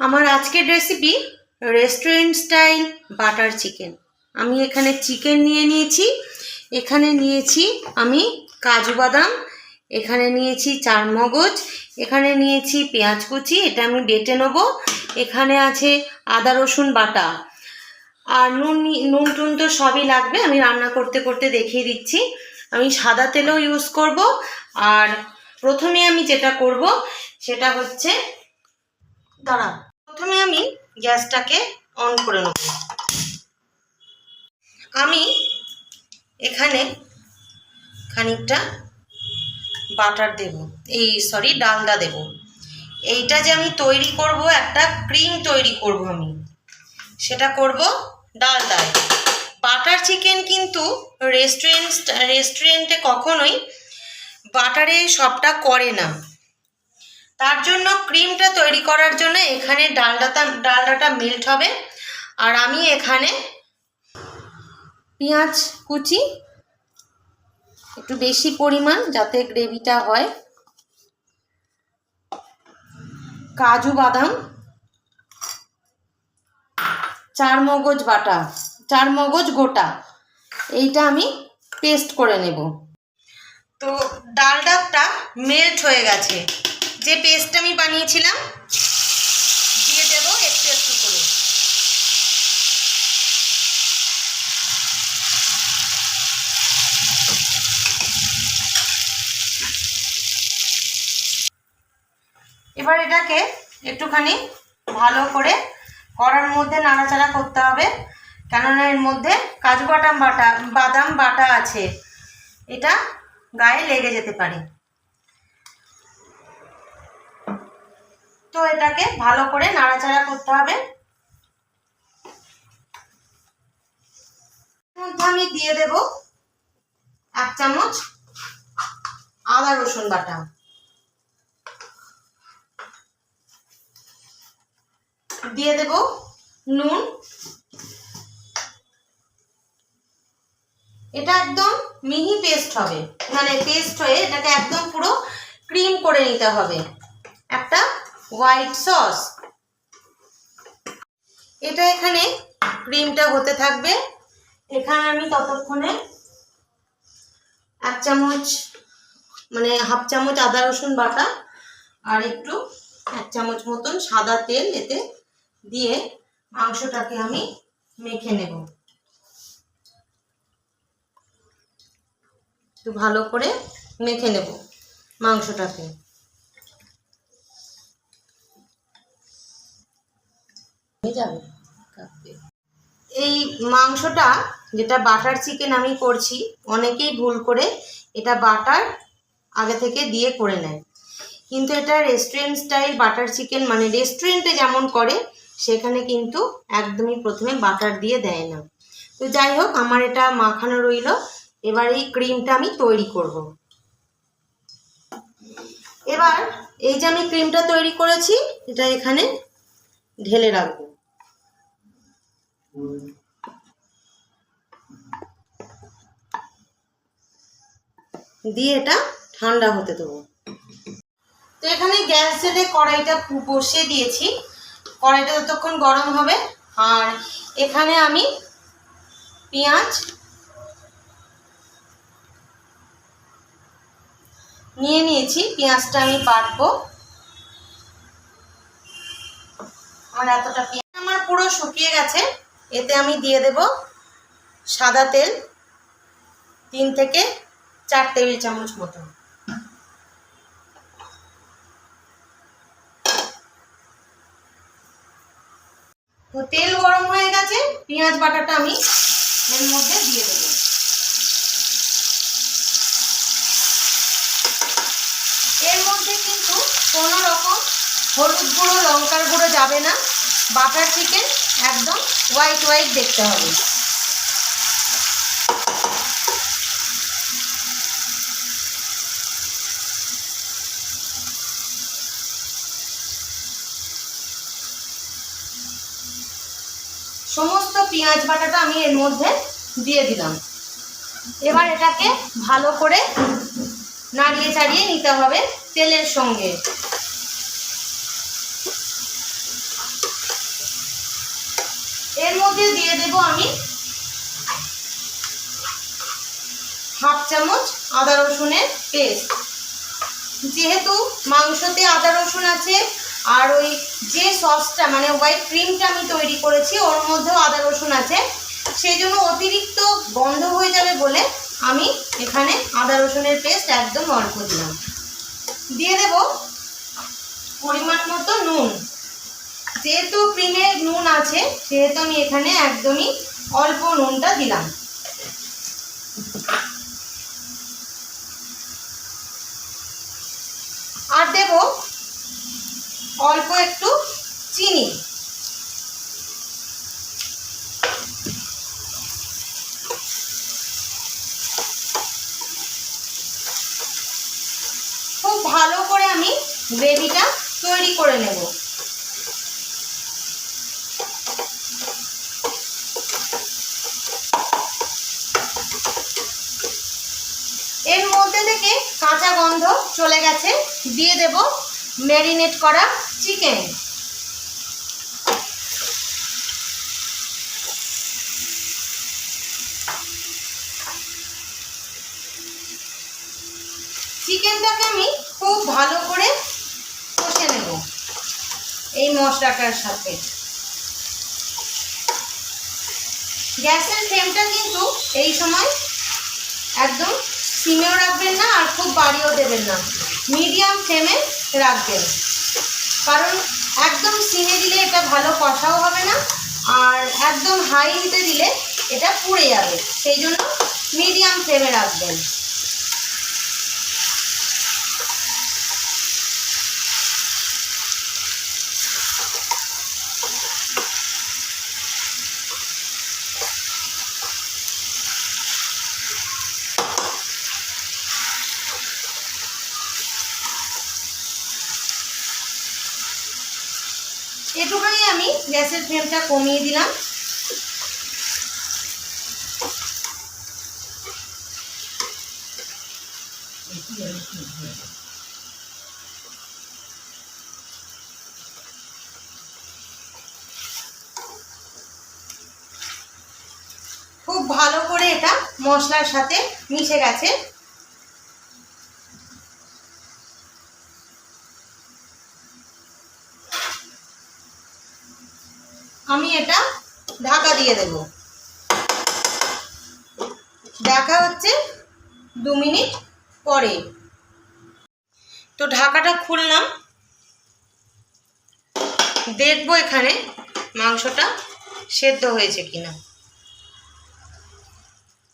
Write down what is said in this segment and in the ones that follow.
আমার আজকের recipe restaurant style butter chicken আমি এখানে চিকেন নিয়ে নিয়েছি, এখানে নিয়েছি আমি কাজু বাদাম, এখানে নিয়েছি চারমগজ এখানে নিয়েছি পেঁয়াজ কুচি, এটা আমি বেটে নেব। এখানে আছে আদা রসুন বাটা। আর নুন নুন টুন তো সবই লাগবে, আমি রান্না করতে করতে দেখিয়ে দিচ্ছি। আমি সাদা তেলও ইউজ করব, আর প্রথমে আমি যেটা করব, সেটা হচ্ছে দাঁড়া, প্রথমে আমি গ্যাসটাকে অন করে নেব। আমি এখানে খানিকটা বাটার দেব, এই সরি ডালদা দেব। এইটা যে আমি তৈরি করব, একটা ক্রিম তৈরি করব আমি, সেটা করব ডালদায় বাটার চিকেন কিন্তু রেস্টুরেন্ট, রেস্টুরেন্টে কখনোই বাটারে সবটা করে না। তার জন্য ক্রিমটা তৈরি করার জন্য এখানে ডালডাটা ডালডাটা মেল্ট হবে। আর আমি এখানে পেঁয়াজ কুচি, একটু বেশি পরিমাণ যাতে গ্রেভিটা হয়। কাজু বাদাম চার মগজ বাটা চার মগজ গোটা, এইটা আমি পেস্ট করে নেব। তো ডালডাটা মেল্ট হয়ে গেছে। যে পেস্ট আমি বানিয়েছিলাম, দিয়ে দেব একটু একটু করে। এবার এটাকে একটুখানি ভালো করে কড়ার মধ্যে নাড়াচাড়া করতে হবে, কেননা এর মধ্যে কাজু বাদাম বাটা বাদাম বাটা আছে। এটা গায়ে লেগে যেতে পারে। তো এটাকে ভালো করে নাড়াচাড়া করতে হবে। আমি দিয়ে দেব এক চামচ আদা রসুন বাটা। দিয়ে দেব নুন। এটা একদম মিহি পেস্ট হবে। মানে পেস্ট হয়ে এটাকে একদম পুরো ক্রিম করে নিতে হবে। একটা হোয়াইট সস। এটা এখানে ক্রিমটা হতে থাকবে। এখানে আমি ততক্ষণে এক চামচ মানে হাফ চামচ আদা রসুন বাটা আর একটু এক চামচ মতন সাদা তেল এতে দিয়ে মাংসটাকে আমি মেখে নেব। একটু ভালো করে মেখে নেব মাংসটাকে। যাবে। এই মাংসটা যেটা বাটার চিকেন আমি করছি, অনেকেই ভুল করে এটা বাটার আগে থেকে দিয়ে করে নেয়। কিন্তু এটা রেস্টুরেন্ট স্টাইল বাটার চিকেন মানে রেস্টুরেন্টে যেমন করে, সেখানে কিন্তু একদমই প্রথমে বাটার দিয়ে দেয় না। তো যাই হোক, আমার এটা মাখানো রইল। এবার এই ক্রিমটা আমি তৈরি করব। এবার এই যে আমি ক্রিমটা তৈরি করেছি, এটা এখানে ঢেলে রাখব। দিয়ে এটা ঠান্ডা হতে দেবো। তো এখানে গ্যাস জেলে কড়াইটা বসিয়ে দিয়েছি। কড়াইটা ততক্ষণ গরম হবে, আর এখানে আমি পেঁয়াজ নিয়ে নিয়েছি। পেঁয়াজটা আমি বাটবো। আমার এতটা পেঁয়াজ আমার পুরো শুকিয়ে গেছে। এতে আমি দিয়ে দেব সাদা তেল, তিন থেকে চার টেবিল চামচ মতো। তো তেল গরম হয়ে গেছে, পেঁয়াজ বাটাটা আমি এর মধ্যে দিয়ে দেবো। এর মধ্যে কিন্তু কোনো রকম হলুদ গুঁড়ো, লঙ্কার গুঁড়ো যাবে না। বাটার চিকেন একদম হোয়াইট হোয়াইট দেখতে হবে। সমস্ত পেঁয়াজ বাটাটা আমি এর মধ্যে দিয়ে দিলাম। এবার এটাকে ভালো করে নাড়িয়ে চাড়িয়ে নিতে হবে তেলের সঙ্গে। এর মধ্যে দিয়ে দেব আমি হাফ চামচ আদা রসুনের পেস্ট। যেহেতু মাংসতে আদা রসুন আছে, আর ওই যে সসটা মানে হোয়াইট ক্রিমটা আমি তৈরি করেছি, ওর মধ্যেও আদা রসুন আছে, সেই জন্য অতিরিক্ত গন্ধ হয়ে যাবে বলে আমি এখানে আদা রসুনের পেস্ট একদম অল্প দিলাম। দিয়ে দেব পরিমাণ মতো নুন। যেহেতু ক্রিমে নুন আছে, সেহেতু আমি এখানে একদমই অল্প নুনটা দিলাম। আর দেব অল্প একটু চিনি। খুব ভালো করে আমি গ্রেভিটা তৈরি করে নেব। এর মধ্যে থেকে কাঁচা গন্ধ চলে গেছে। দিয়ে দেব ম্যারিনেট করা চিকেন চিকেনটাকে আমি খুব ভালো করে কষে নেব এই মশলাটার সাথে। গ্যাসের ফ্লেমটা কিন্তু এই সময় একদম সিমেও রাখবেন না আর খুব বাড়িও দেবেন না। মিডিয়াম ফ্লেমে রাখবেন। কারণ একদম সিমে দিলে এটা ভালো কষাও হবে না, আর একদম হাই হিটে দিলে এটা পুড়ে যাবে। সেই জন্য মিডিয়াম ফ্লেমে রাখবেন। এটুখানি আমি গ্যাসের ফ্লেমটা কমিয়ে দিলাম। খুব ভালো করে এটা মশলার সাথে মিশে গেছে আমি এটা ঢাকা দিয়ে দেব। দেখা হচ্ছে দু মিনিট পরে। তো ঢাকাটা খুললাম। দেখব এখানে মাংসটা সেদ্ধ হয়েছে কিনা।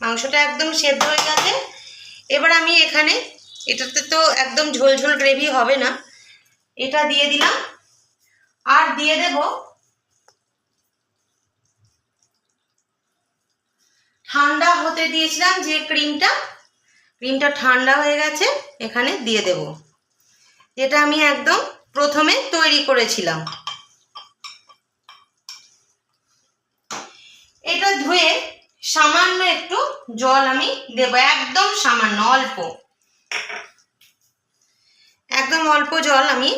মাংসটা একদম সেদ্ধ হয়ে গেছে। এবার আমি এখানে, এটাতে তো একদম ঝোল ঝোল গ্রেভি হবে না। এটা দিয়ে দিলাম। আর দিয়ে দেবো ঠান্ডা হতে দিয়েছিলাম যে ক্রিমটা ক্রিমটা ঠান্ডা হয়ে গেছে, এখানে দিয়ে দেব। যেটা আমি একদম প্রথমে তৈরি করেছিলাম। এটা ধুয়ে সামান্য একটু জল আমি দেব, একদম সামান্য, অল্প। একদম অল্প জল আমি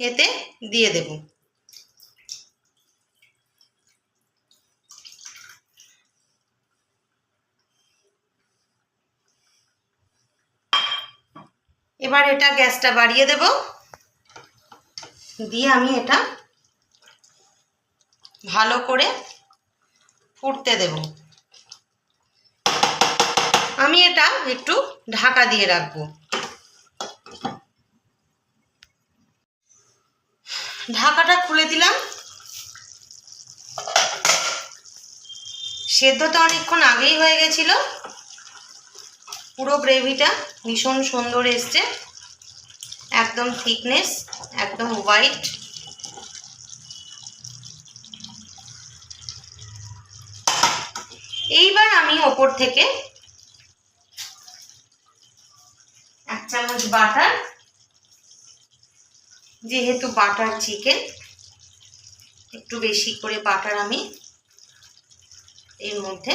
এতে দিয়ে দেবো। এবার এটা গ্যাসটা বাড়িয়ে দেব। দিয়ে আমি এটা ভালো করে ফুটতে দেব। আমি এটা একটু ঢাকা দিয়ে রাখব। ঢাকাটা খুলে দিলাম। সেদ্ধ তো অনেকক্ষণ আগেই হয়ে গেছিল। পুরো গ্রেভিটা ভীষণ সুন্দর এসছে। একদম থিকনেস একদম হোয়াইট এইবার আমি ওপর থেকে এক চামচ বাটার যেহেতু বাটার চিকেন একটু বেশি করে বাটার আমি এর মধ্যে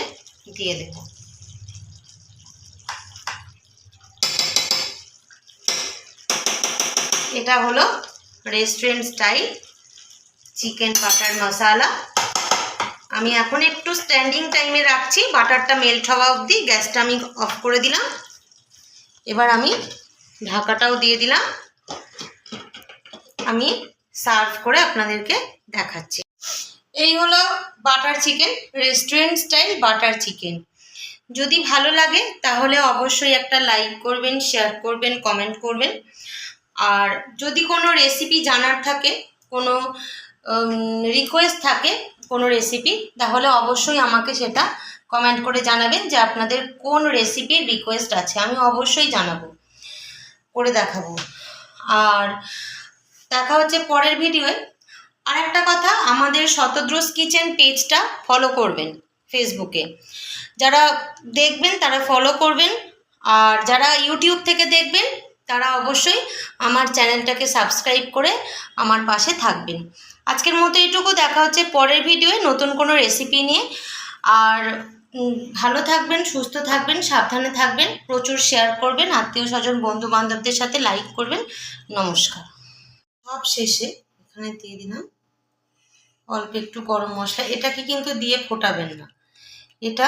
দিয়ে দেবো। এটা হলো restaurant style chicken butter masala আমি এখন একটু স্ট্যান্ডিং টাইমে রাখছি বাটারটা মেল্ট হওয়া অবধি, গ্যাসটা আমি অফ করে দিলাম। এবার আমি ঢাকাটাও দিয়ে দিলাম। আমি সার্ভ করে আপনাদেরকে দেখাচ্ছি। এই হলো butter chicken restaurant style butter chicken যদি ভালো লাগে, তাহলে অবশ্যই একটা লাইক করবেন শেয়ার করবেন কমেন্ট করবেন। আর যদি কোনো রেসিপি জানার থাকে, কোনো রিকোয়েস্ট থাকে কোনো রেসিপি তাহলে অবশ্যই আমাকে সেটা কমেন্ট করে জানাবেন যে আপনাদের কোন রেসিপির রিকোয়েস্ট আছে। আমি অবশ্যই জানাব, করে দেখাবো। আর দেখা হচ্ছে পরের ভিডিওয়ে আর একটা কথা, আমাদের শতদ্রোস কিচেন পেজটা ফলো করবেন ফেসবুকে যারা দেখবেন তারা ফলো করবেন। আর যারা ইউটিউব থেকে দেখবেন তারা অবশ্যই আমার চ্যানেলটাকে সাবস্ক্রাইব করে আমার পাশে থাকবেন। আজকের মতো এইটুকু দেখা হচ্ছে পরের ভিডিওয়ে নতুন কোনো রেসিপি নিয়ে। আর ভালো থাকবেন, সুস্থ থাকবেন, সাবধানে থাকবেন, প্রচুর শেয়ার করবেন আত্মীয় স্বজন বন্ধু বান্ধবদের সাথে লাইক করবেন। নমস্কার। সব শেষে এখানে দিয়ে দিলাম অল্প একটু গরম মশলা। এটাকে কিন্তু দিয়ে ফোটাবেন না। এটা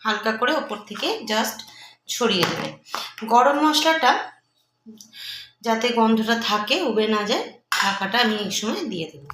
হালকা করে ওপর থেকে জাস্ট ছড়িয়ে দেবেন। গরম মশলাটা যাতে গন্ধটা থাকে উবে না যায় ঢাকাটা আমি এই সময় দিয়ে দেবো।